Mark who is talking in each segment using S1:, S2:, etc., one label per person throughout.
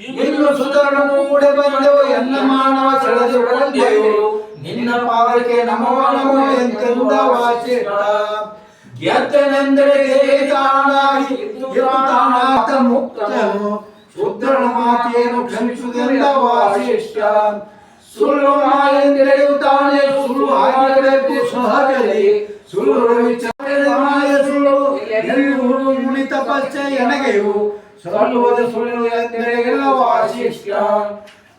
S1: ಇನ್ನು ಸುಧರಣ ಮೂಡೆ ಬಂದೆವು ಎಲ್ಲ ಮಾನವ ಸೆಳೆದುಕೊಂಡೆವು ನಿನ್ನ ಪಾದಕ್ಕೆ ನಮೋ ಎಂತೆಂದ ವಾಚಿಟ್ಟ ಗೆದ್ದನೆಂದರೆ ಗೆದ್ದಾಳಾಗಿ ಇರುತ್ತಾನಾತ ಮುಕ್ತನು? ಶುದ್ರನ ಮಾತೆಯನ್ನು ಕ್ಷಮಿಸುವುದೆಂದ ವಾಸಿಷ್ಠ? ಸುಳ್ಳು ಮಾಯೆಂದೆಳೆಯುತ್ತಾನೆ ಸುಳ್ಳು ಆಗಿರಬೇಕು ಸಹಜಲಿ ಸುಳ್ಳು ವಿಚಾರ ಮಾಯ ಸುಳ್ಳು ಎಲ್ಲಿ ಮುಳಿತ ತಪಸ್ಸ ಎನಗೆಯು? ಸಲ್ಲುವುದು ಸುಳ್ಳು ವಾಸಿಷ್ಠ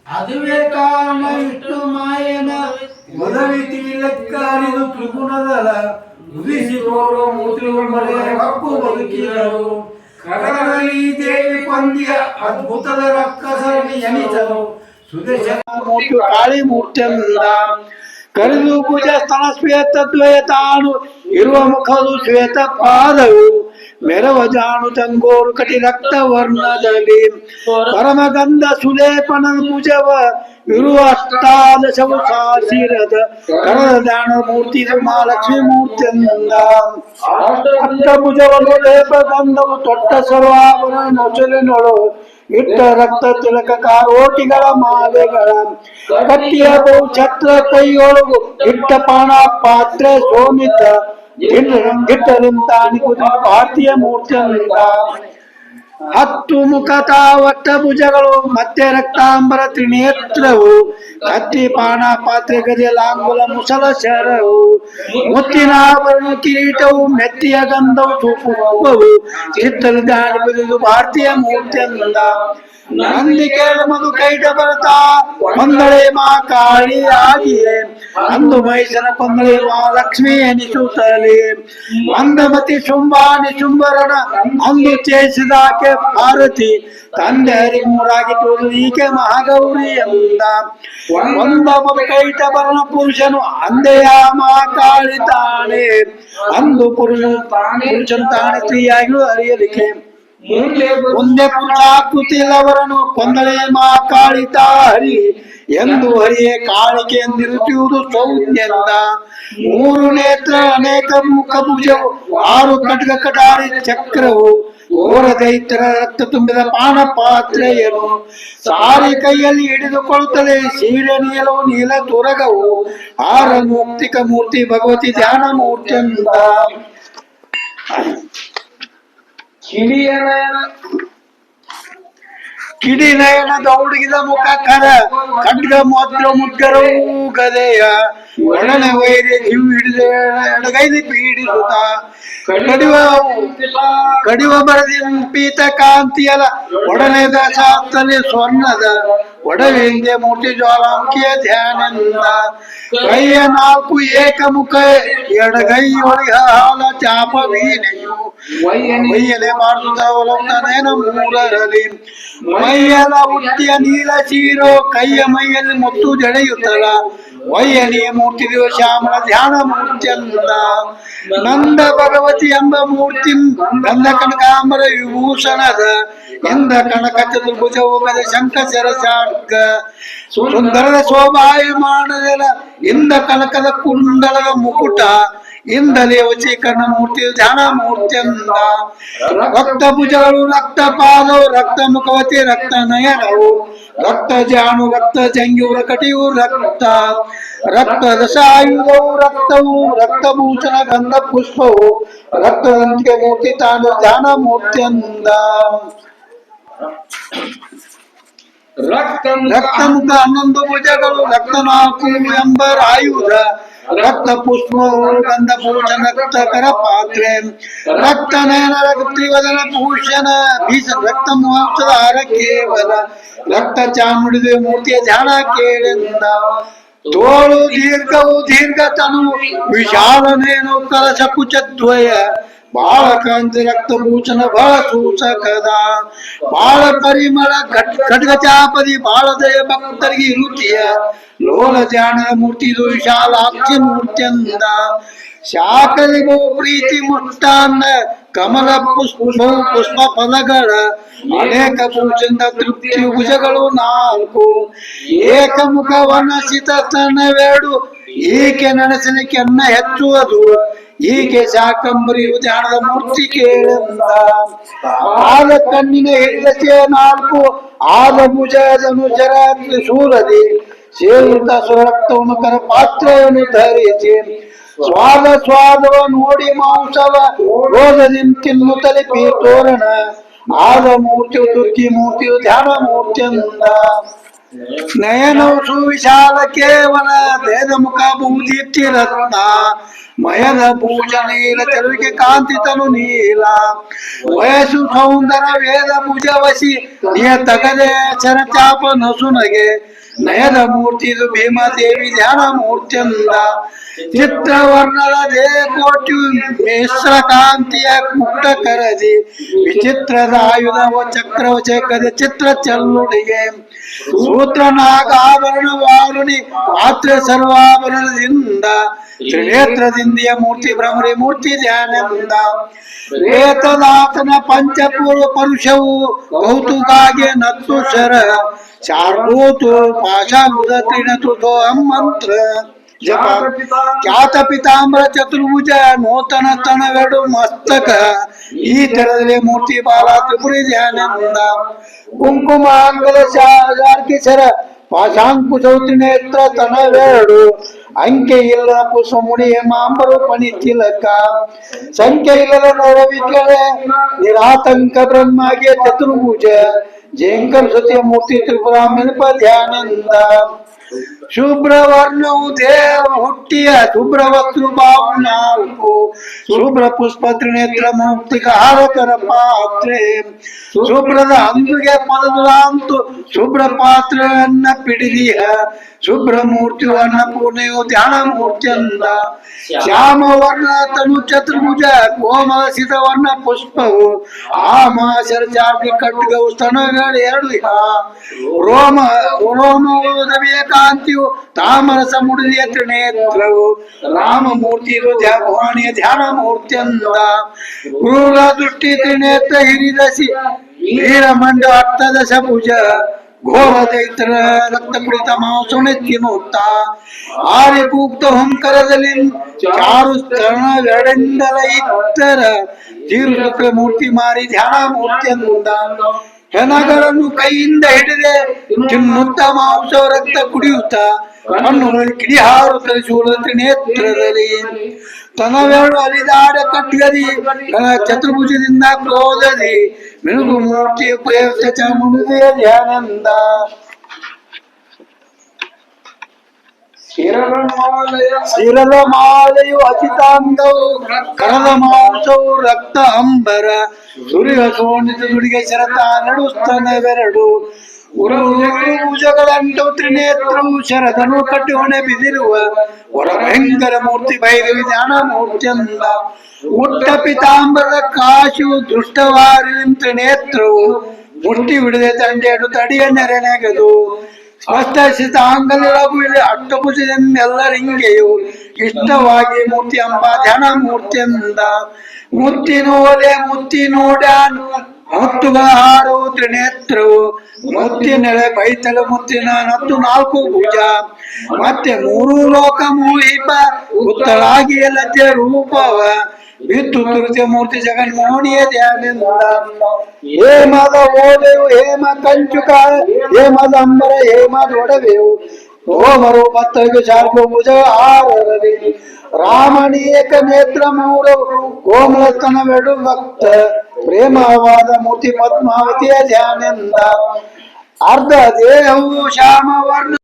S1: ಅದುವೇ ಕಾರಣ ಇಟ್ಟು ಮಾಯನ ಒದವಿತಿ ಲೆಕ್ಕರಿದು ತ್ರಿಗುಣದಲ ಉದಿಸಿ ತೋರುವ ಮೂರ್ತಿಗಳು ಮರೆಯ ಹಕ್ಕು ಬದುಕಿದರು ಕರಗಳಲ್ಲಿ ದೇವಿ ಕೊಂದಿಯ ಅದ್ಭುತದ ರಕ್ಕಸರಣಿ ಎನಿಸಲು ಸುದೇಶ ಮೂರ್ತಿ ಕಾಳಿ ಮೂರ್ತಿಯಲ್ಲ ಕರೆದು ಪೂಜಾ ಸ್ಥಳ ಶ್ವೇತ ದ್ವಯ ತಾನು ಇರುವ ಮುಖವು ಶ್ವೇತ ಪಾದವು ಮೆರವ ಜಾಣು ತಂಗೋರು ಕಟಿ ರಕ್ತ ವರ್ಣದಲ್ಲಿ ಪರಮಗಂಧ ಸುಲೇಪನ ಭುಜವ ಇರುವ ಅಷ್ಟಾದಶವು ಸಾಸಿರದ ಕರದ ದಾಣ ಮೂರ್ತಿ ಮಹಾಲಕ್ಷ್ಮಿ ಮೂರ್ತಿ ಅಂದ ಅಷ್ಟಭುಜವನ್ನು ಲೇಪ ಗಂಧವು ತೊಟ್ಟ ಸರ್ವಾಭರಣ ನೊಸಲಿನೊಳು ಇಟ್ಟ ರಕ್ತ ತಿಲಕ ಕಾರೋಟಿಗಳ ಮಾಲೆಗಳ ಕಟ್ಟಿಯ ಬಹು ಛತ್ರ ಕೈಯೊಳಗು ಇಟ್ಟ ಪಾಣ ಪಾತ್ರೆ ಸೋಮಿತ ಗಿಟ್ಟರಿಂತಾನಿ ಭಾರತೀಯ ಮೂರ್ತಿಯಿಂದ ಹತ್ತು ಮುಖತ ಒಟ್ಟ ಭುಜಗಳು ಮತ್ತೆ ರಕ್ತಾಂಬರ ತ್ರಿನೇತ್ರವು ಕತ್ತಿ ಪಾನ ಪಾತ್ರೆ ಗದೆ ಲಾಂಗುಲ ಮುಸಲ ಶರವು ಮುತ್ತಿನ ಆಭರಣ ಕಿರೀಟವು ಮೆತ್ತಿಯ ಗಂಧವು ಸೂಪವು ಚಿತ್ತಲು ದಾಳಿ ಬಿರುದು ಭಾರತೀಯ ಮೂರ್ತಿಯಲ್ಲ ನಂದಿ ಕೇಳು ಮಧು ಕೈಟ ಬರ್ತಾ ಒಂದಳೆ ಮಾ ಕಾಳಿ ಆಗಿಯೇ ಅಂದು ಮೈಸನ ಕೊಂದಳೆ ಮಾ ಲಕ್ಷ್ಮಿ ಎನಿಸುತ್ತಲೇ ಮಂದಮತಿ ಶುಂಭಾ ನಿಶುಂಭರಣ ಅಂದು ಚೇಸಿದಾಕೆ ಭಾರತಿ. ತಂದೆ ಹರಿಮೂರಾಗಿ ತೋರು ಈಕೆ ಮಹಾಗೌರಿ ಎಂದ. ಒಂದ ಕೈಟ ಬರಣ ಪುರುಷನು ಅಂದೆಯ ಮಾ ಕಾಳಿ ತಾನೆ. ಅಂದು ಪುರುಷನು ಪುರುಷನು ತಾನೆ ಸ್ತ್ರೀಯಾಗಿಯೂ ಅರಿಯಲಿಕ್ಕೆ. ಮುಂದೆ ಪುಣ್ಯಾಕೃತಿಯಲ್ಲವರನ್ನು ಕೊಂದಳೆ ಮಾ ಕಾಳಿತ ಹರಿ ಎಂದು ಹರಿಯೇ ಕಾಣಿಕೆ ಎಂದಿರುತ್ತಿರುವುದು ಸೌಜ್ಞೆಂದ ಮೂರು ನೇತ್ರ, ಅನೇಕ ಮುಖ ಭುಜವು, ಆರು ಕಟಕ ಕಟಾರಿ ಚಕ್ರವು, ಘೋರ ದೈತ್ಯರ ರಕ್ತ ತುಂಬಿದ ಪಾನ ಪಾತ್ರೆಯನು ಸಾರಿ ಕೈಯಲ್ಲಿ ಹಿಡಿದುಕೊಳ್ಳುತ್ತದೆ ಸೀರೆ ನೀಲವು, ನೀಲ ತುರಗವು, ಆರ ಮುಕ್ತಿಕ ಮೂರ್ತಿ ಭಗವತಿ ಧ್ಯಾನ ಮೂರ್ತಿ ಕಿಡಿಯ ನಯನ ಕಿಡಿ ನಯನ ದೌಡಿಗಿದ ಮುಖ ಕರ. ಖಡ್ಗ ಮೊದಲು ಮುದ್ಗರವು ಗದೆಯ ಒಡನೆ ವೈರಿ ಕಿವಿ ಹಿಡಿದ ಎಡಗೈದಿ ಪೀಡಿಸುತ್ತ ಕಡಿವ ಕಡಿವ ಬರದಿ ಪೀತ ಕಾಂತಿಯಲ ಒಡನೆ ದಶಾತ್ತಲಿ ಸ್ವರ್ಣದ ಒಡವೆ ಹಿಂದೆ ಮೂರ್ತಿ ಜ್ವಾಲಾಂಕಿಯ ಧ್ಯಾನದಿಂದ. ಕೈಯ ನಾಲ್ಕು ಏಕಮುಖ, ಎಡಗೈ ಒಳಗ ಹಾಲ ಚಾಪ ವೀಣೆಯು. ಮೈಯಲೆ ಮಾಡುತ್ತ ಮೈಯಲ ಉಟ್ಟಿಯ ನೀಲ ಚೀರೋ, ಕೈಯ ಮೈಯಲ್ಲಿ ಮುತ್ತು ಜಡೆಯುತ್ತಲ ವೈಯನಿಯ ಮೂರ್ತಿ ದಿವ ಶ್ಯಾಮಲ ಧ್ಯಾನ ಮೂರ್ತಿ ಅಂದ ನಂದ ಭಗವತಿ ಎಂಬ ಮೂರ್ತಿ ಗಂಧ ಕನಕಾಂಬರ ವಿಭೂಷಣದ ಎಂದ ಕನಕ ಚತುರ್ಭುಜವು ಮೇಲೆ ಶಂಖ ಸರಸಾರ್ಗ ಸುಂದರದ ಶೋಭಾಯಮಾನದ ಇಂದ ಕನಕದ ಕುಂಡಲದ ಮುಕುಟ ఇంద్రదేవచీకరణమూర్తి ధ్యానమూర్త్యంద. రక్తభుజాలు రక్త పాదవు రక్త ముఖవతి రక్త నయనవు రక్త జాను రక్త జంగ్యు రకటియు రక్త. రక్త రసాయుధవు రక్తవు రక్తభూషణ గంధ పుష్పవు రక్తరంతికమూర్తి తాను ధ్యానమూర్త్యంద. రక్తం రక్తముఖ అనందభుజగలు రక్తనాకు ఎంబర్ ఆయుధ
S2: ರಕ್ತ
S1: ಪುಷ್ಪವು ಗಂಧ ಭೂಷಣ ರಕ್ತಕರ ಪಾತ್ರೆ ರಕ್ತ ನಯನ ರಕ್ತಿವದನ ಭೂಷಣ ಭೀಷ ರಕ್ತ ಮಹೋತ್ಸವ ಹಾರ ಕೇವಲ ರಕ್ತ ಚಾಮುಡಿದ ಮೂರ್ತಿಯ ಧ್ಯಾನ ಕೇಳಿಂದ. ತೋಳು ದೀರ್ಘವು ದೀರ್ಘ ತನು ವಿಶಾಲನೇನು ಕಲಶ ಕುಚದ್ವಯ ಬಾಳ ಕಾಂತಿ ರಕ್ತಭೂಷಣ ಬಹಳ ಸೂಚಕದ. ಬಾಳ ಪರಿಮಳ ಖಡ್ ಖಡ್ಗ ಚಾಪದಿ ಬಾಳ ದಯ, ಭಕ್ತರಿಗೆ ಇರುತ್ತೀಯ. ಲೋಲ ಜಾಣ ಮೂರ್ತಿ ವಿಶಾಲಾಕ್ಷಿ ಮೂರ್ತಿಯಂದ. ಬಹು ಪ್ರೀತಿ ಮುಷ್ಟಾನ್ನ, ಕಮಲ ಪುಷ್ಪ ಪುಷ್ಪ ಫಲಗಳ ಅನೇಕ ಭೂಷಣ ತೃಪ್ತಿ ಭುಜಗಳು ನಾಲ್ಕು. ಏಕಮುಖ ವನಸಿತ ತನವೆರಡು ಈಕೆ ನಡೆಸಲಿಕ್ಕೆ ಅನ್ನ ಹೆಚ್ಚುವುದು? ಈಕೆ ಶಾಕಂಬರಿಯು ಧ್ಯಾನದ ಮೂರ್ತಿ ಕೇಳಂದ ಆದ ಕಣ್ಣಿನ ಹಿಡಿದಸೆ ನಾಲ್ಕು ಆದ ಭುಜದನು ಜರ ತ್ರಿಶೂಲದಿ ಸೇವಿತ ಸುರಕ್ತವನ್ನು ಕರ ಪಾತ್ರವನ್ನು ಧರಿಸಿ. ಸ್ವಾದ ಸ್ವಾದವ ನೋಡಿ ಮಾಂಸವ ರೋಗದಿಂದ ತಿನ್ನುತ್ತಲೇ ಪೀ ತೋರಣ. ಆದ ಮೂರ್ತಿಯು ದುರ್ಗಿ ಮೂರ್ತಿಯು ಧ್ಯಾನ ಮೂರ್ತಿಯಿಂದ నయనౌసు విశాల కేవల దేదముఖ భూదీప్తి రత్న మయన భూషణీల తెలువికి కాంతితను నీల. వయసు సౌందర వేద భుజవశి నియ తగదే చరచాప నసునగే. ತಗದೆ ಚರಚಾಪ ನಸುನಗೆ ನಯದ ಮೂರ್ತಿ ಇದು ಭೀಮಾದೇವಿ ಧ್ಯಾನ ಮೂರ್ತಿಯಿಂದ ಚಿತ್ರವರ್ಣದ ದೇಕೋಟಿ ಮಿಶ್ರ ಕಾಂತಿಯ ಕುಟ್ಟ ಕರದಿ ವಿಚಿತ್ರದ ಆಯುಧವ ಚಕ್ರವ ಚೇಕದ ಚಿತ್ರ ಚಲ್ಲುಡಿಗೆ ಸೂತ್ರ ನಾಗಾಭರಣ ವಾರುಣಿ ಪಾತ್ರ ಸರ್ವಾಭರಣದಿಂದ ತ್ರಿನೇತ್ರದಿಂದಿಯ ಮೂರ್ತಿ ಭ್ರಮರಿ ಮೂರ್ತಿ, ಧ್ಯಾನದಿಂದ ಏತನಾತನ ಪಂಚಪೂರ್ವ ಪರುಷವು ಕೌತುಕಾಗೆ ನತ್ತು ಶರ ಚಾರ್ಭೂತು ಪಾಶಾಭುತ ತ್ರಿಣತು ಮಂತ್ರ ಜಪ. ಖ್ಯಾತ ಪಿತಾಂಬರ ಚತುರ್ಭುಜ ನೂತನ ತನಗಡು ಮಸ್ತಕ, ಈ ತರದಲ್ಲಿ ಮೂರ್ತಿ ಬಾಲ ತ್ರಿಪುರಿ ಧ್ಯಾನದಿಂದ. ಕುಂಕುಮ ಅಂಗದ ಶಾರ್ಕಿಸರ ಪಾಶಾಂಕುಶ ನೇತ್ರ ತನವೆರಡು ಅಂಕೆ ಇಲ್ಲದ ಪುಷ್ಪಮುಡಿ ಮಾಂಬರು ಪಣಿ ತಿಲಕ ಸಂಖ್ಯೆ ಇಲ್ಲದ ನರವಿಕೆಳೆ ನಿರಾತಂಕ ಬ್ರಹ್ಮಗೆ ಚತುರ್ಭುಜ ಜಯಂಕರ ಸತಿಯ ಮೂರ್ತಿ ತ್ರಿಪುರಾಮಿನಪ ಧ್ಯಾನದಿಂದ ಶುಭ್ರ ವರ್ಣವು ದೇವ ಹುಟ್ಟಿಯ ಶುಭ್ರ ವಸ್ತು ಬಾವು ನಾಲ್ಕು ಶುಭ್ರ ಪುಷ್ಪ ತ್ರಿನೇತ್ರ ಮುಕ್ತಿಕ ಹಾರಕರ ಪಾತ್ರೆ. ಶುಭ್ರದ ಅಂದುಗೆ ಪದದಂತು ಶುಭ್ರ ಪಾತ್ರೆಯನ್ನ ಪಿಡಿದಿಯ. ಶುಭ್ರ ಮೂರ್ತಿಯು ಅನ್ನಪೂರ್ಣೆಯು ಧ್ಯಾನ ಮೂರ್ತಿಯಂದ. ಶ್ಯಾಮ ವರ್ಣ ತನು ಚತುರ್ಭುಜ ಕೋಮಲ ಸಿತ ವರ್ಣ ಪುಷ್ಪವು ಆಮಾಶರ ಚಾರ್ಗಿ ಖಡ್ಗವು ಸ್ತನಗಳು ಎರಡು ರೋಮ ರೋಮ, ರೋಮೋದವಿಯ ಕಾಂತಿಯು ತಾಮರಸ ಮುಡಿದಿಯ ತ್ರಿನೇತ್ರವು ರಾಮಮೂರ್ತಿ ಇದು ಧ್ಯ ಭವಾನಿಯ ಧ್ಯಾನ ಮೂರ್ತಿಯಂದ ಕ್ರೂರ ದೃಷ್ಟಿ ತ್ರಿನೇತ್ರ ಹಿರಿದಸಿ ವೀರಮಂಡ ಅರ್ಥದಶ ಭುಜ ಘೋರ ದೈತ್ರ ರಕ್ತ ಕುಡಿತ ಮಾಂಸನೆತ್ತಿ ನೋಡ್ತ ಆರಿ ಕೂಗ್ತ ಹೊಂಕರದಲ್ಲಿ ಚಾರು ಸ್ತರಣಗಳೆಂದಲ ಇತ್ತರ ತೀರ್ಥ ಮೂರ್ತಿ ಮಾರಿ ಧ್ಯಾನ ಮೂರ್ತಿಯಂದ ಹೆಣಗಳನ್ನು ಕೈಯಿಂದ ಹಿಡಿದೆ ತಿನ್ನುತ್ತ ಮಾಂಸ ರಕ್ತ ಕುಡಿಯುತ್ತ ಕಣ್ಣುಗಳಲ್ಲಿ ಕಿಡಿ ಹಾರುತ್ತದೆ ಶೂಲ ನೇತ್ರದಲ್ಲಿ. ತನವೆರಡು ಅಲಿದಾಡ ಕಟ್ಗದಿ ಚತುರ್ಭುಜದಿಂದ ಕ್ರೋಧದಿ ಮಿನುಗು ಮೂರ್ತಿ ಪ್ರಯುಕ್ತ ಚಾಮುಂಡಿಯ ಧ್ಯಾನಂದ. ಶಿರಲ ಮಾಲೆಯು ಅಚಿತಾಂಗವು ಕರದ ಮಾಂಸವು ರಕ್ತ ಅಂಬರ. ಸುರಿಯ ದುಡಿಗೆ ಶರತ ನಡುಸ್ತನವೆರಡು ಬೆರಡು. ಶರದನು ಕಟ್ಟಿ ಹೊಣೆ ಬಿದಿರುವ ಹೊರ ಭಯಂಕರ ಮೂರ್ತಿ ಭೈರವಿ ಧ್ಯಾನ ಮೂರ್ತಿಯಂದ. ಉಟ್ಟ ಪಿತಾಂಬರದ ಕಾಶು ದುಷ್ಟವಾರಿ ತ್ರಿನೇತ್ರವು ಮುಟ್ಟಿ ಬಿಡದೆ ತಂಡೆಡು ತಡಿಯ ನೆರೆನೆಗೆದು ಸ್ಪಷ್ಟ ಅಂಗಲವು ಇಲ್ಲಿ ಅಷ್ಟಭುಜದಿಂದೆಲ್ಲರಿಂಗೆಯು ಇಷ್ಟವಾಗಿ ಮೂರ್ತಿ ಅಂಬ ಧ್ಯಾನ ಮೂರ್ತಿಯಿಂದ. ಮುತ್ತಿ ನೋಲೆ ಮುತ್ತಿ ನೋಡಾನು ಹತ್ತು ಆರು ತ್ರಿನೇತ್ರವು ಮುತ್ತಿನೆಳೆ ಬೈತಲು ಮುತ್ತಿನ ಹತ್ತು ನಾಲ್ಕು ಭುಜ. ಮತ್ತೆ ಮೂರು ಲೋಕ ಮೋಹಿಪ. ಉತ್ತರಾಗಿ ಎಲ್ಲತೆ ರೂಪವ. ಬಿತ್ತು ತುರುತಿಯ ಮೂರ್ತಿ ಜಗನ್ಮೋಹನಿಯ ಧ್ಯಾನದಿಂದ. ಹೇಮದ ಓದೆಯು ಹೇಮ ಕಂಚುಕ. ಹೇಮದ ಅಂಬರ ಹೇಮದ ಒಡವೆಯು. ಓಮರು ಮತ್ತೈದು ಜಾರ್ಗು ಭುಜ ಆರರಲಿ ರಾಮಣೀಯಕ ನೇತ್ರ ಮೂರ, ಕೋಮಲತನ ವೆಡು ಭಕ್ತ, ಪ್ರೇಮವಾದ ಮೂರ್ತಿ ಪದ್ಮಾವತಿಯ ಧ್ಯಾನಿಂದ ಅರ್ಧ ದೇಹವು ಶ್ಯಾಮವರ್ಣ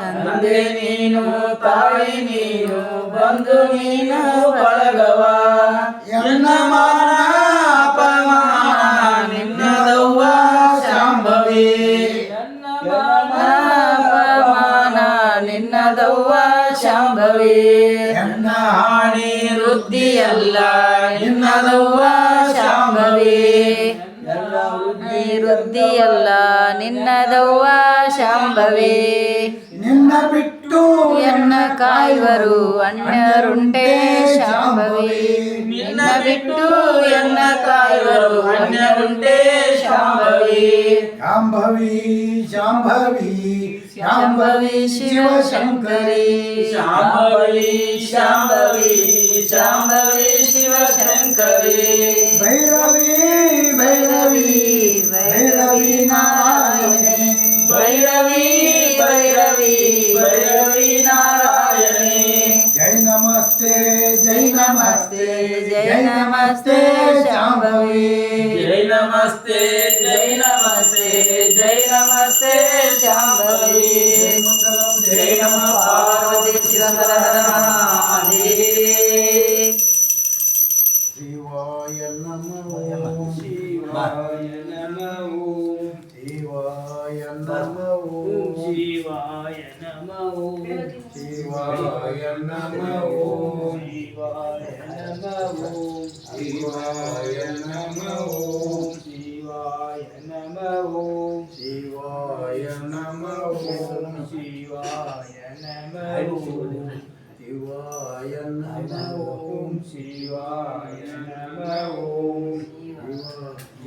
S2: ತಂದೆ ನೀನು, ತಾಯಿ ನೀನು, ಬಂಧು ನೀನು, ಬಳಗವ. ಎನ್ನ ನಿನ್ನದವ್ವ ಶಾಂಭವಿ ನನ್ನ ಹಾಣಿ ವೃದ್ಧಿಯಲ್ಲ ನಿನ್ನದವ್ವ ಶಾಂಭವಿ ಎಲ್ಲ
S3: ವೃದ್ಧಿ ವೃದ್ಧಿಯಲ್ಲ ನಿನ್ನದವ್ವ ಶಾಂಭವಿ
S2: ನಿನ್ನ ಬಿಟ್ಟು
S3: ಎನ್ನ ಕಾಯುವರು ಅಣ್ಣರುಂಡೆ ಶಾಂಭವಿ ನಿನ್ನ ಬಿಟ್ಟು ಎನ್ನ ಕಾಯುವರು ಅಣ್ಣರುಂಡೆ Shambhavi
S2: Shambhavi Shambhavi
S3: Shambhavi Shiva
S2: Shankari Shambhavi Shambhavi trabalho.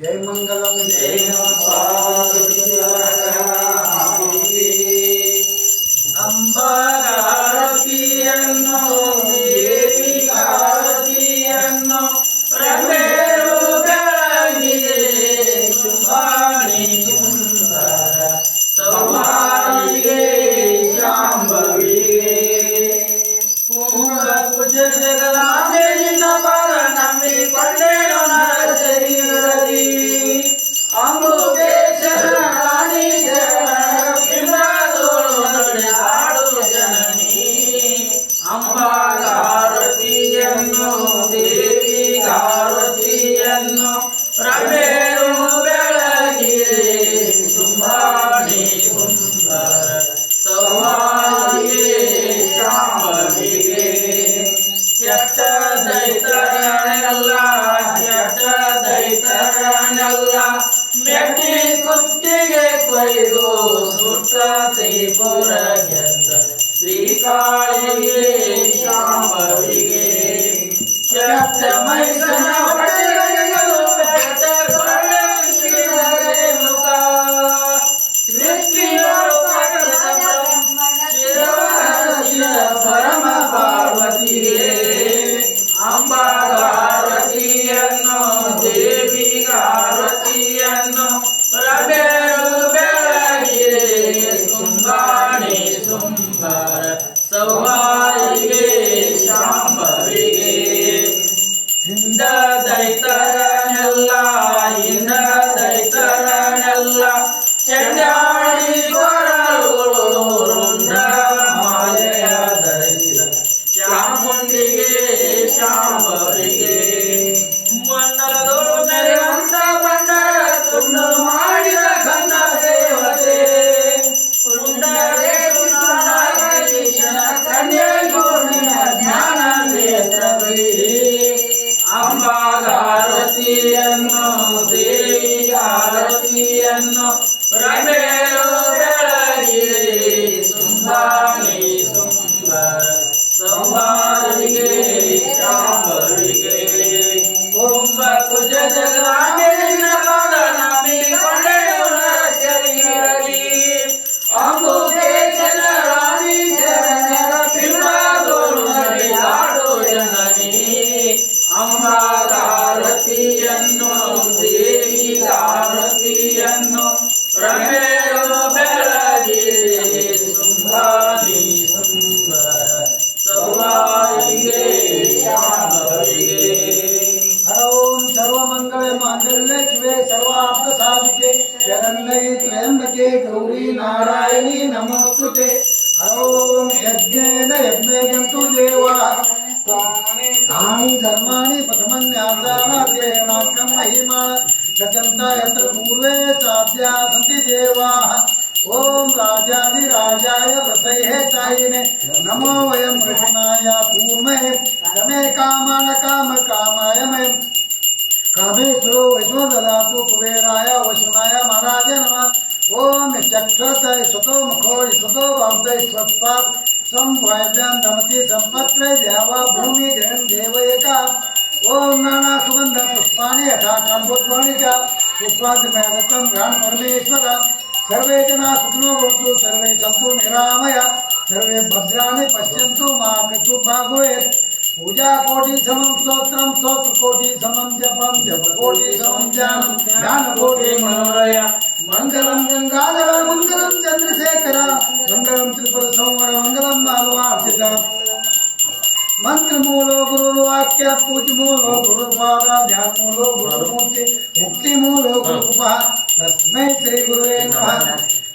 S2: E aí, mano, ಪುರಜಂತ Sri Kali ಶಾಂಬವಿಗೆ ಶಕ್ತ ಮೈಸನ
S4: ಪಡೆ सन्ति देवाः। ॐ राजाधिराजाय व्रतये सायिने। नमो वयं कृष्णाय कूर्महे रमे कामान काम कामाय मे कामेश्वरो वैष्णो ददातु कुबेराय वैष्णाय महाराज नमः। ॐ चक्षुरत स्वतो मुखो स्वतो बाहुदय स्वत्पाद संवाद्यां धमति सम्पत्रे देवा भूमि जगन् देव एका ॐ नाना सुगन्ध पुष्पाणि यथा काम्बोद्वाणि च। पुष्पादिमेदत्तं घ्राण परमेश्वर सर्वे जना सुखिनो भवन्तु सर्वे सन्तु निरामय सर्वे भद्राणि पश्यन्तु मा कस्तु भागवेत् पूजा कोटि समम स्तोत्रम स्तोत्र कोटि समम जपम जप कोटि समम ध्यान ध्यान कोटि मनोरय मंगलम गंगाधर मंगलम चंद्रशेखर मंगलम त्रिपुर संवर मंगलम मालवार्चित मंत्र మంత్రములో గురువులు వాక్య పూజములో గురు బాధా ధ్యానములో గురుమూర్తి ముక్తిములో గురుకుమ తస్మై శ్రీ గురువే నమ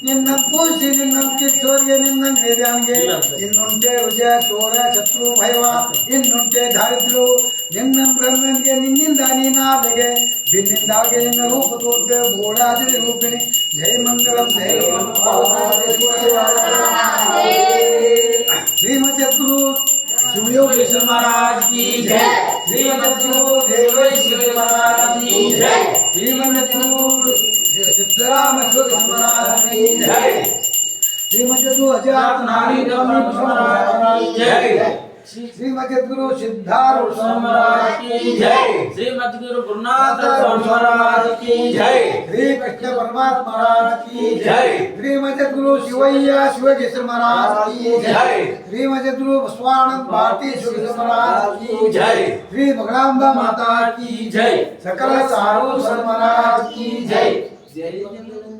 S4: నిన్న పూసి నిన్న కిచ్చోర్య నిన్న వేదానికి ಇನ್ನುಂಟೆ ವಿಜಯ ಚೋರ ಶತ್ರು ಭಯವ ಇನ್ನುಂಟೆ ದಾರಿದ್ರು ನಿನ್ನ ಬ್ರಹ್ಮನಿಗೆ ನಿನ್ನಿಂದ ನೀನಾದೆಗೆ ಬಿನ್ನಿಂದಾಗೆ ನಿನ್ನ ರೂಪ ತೋರ್ತೆ ಗೋಡಾದಿ ರೂಪಿಣಿ ಜಯ ಮಂಗಳಂ ಜಯ ಶ್ರೀಮಚತ್ರು कृष्ण
S2: महाराज की जय।
S4: श्री मधु देव श्री महाराज की जय। श्री मधु सिद्धराम कृष्ण महाराज की जय। श्री मधु अजात नारी महाराज की जय।
S2: श्रीमद्गुरु सिद्धारूढ़ स्वामी की जय। श्रीमद्गुरु गुरुनाथ स्वामी की जय।
S4: श्री कृष्ण परमात्मा महाराज की जय। श्रीमद्गुरु शिवैया शिवकेश्वर महाराज की जय। श्रीमद्गुरु स्वानंद भारती शिवकेश्वर महाराज की जय। श्री भगवानदा माता की जय। सकल सारू महाराज की जय।
S2: जय।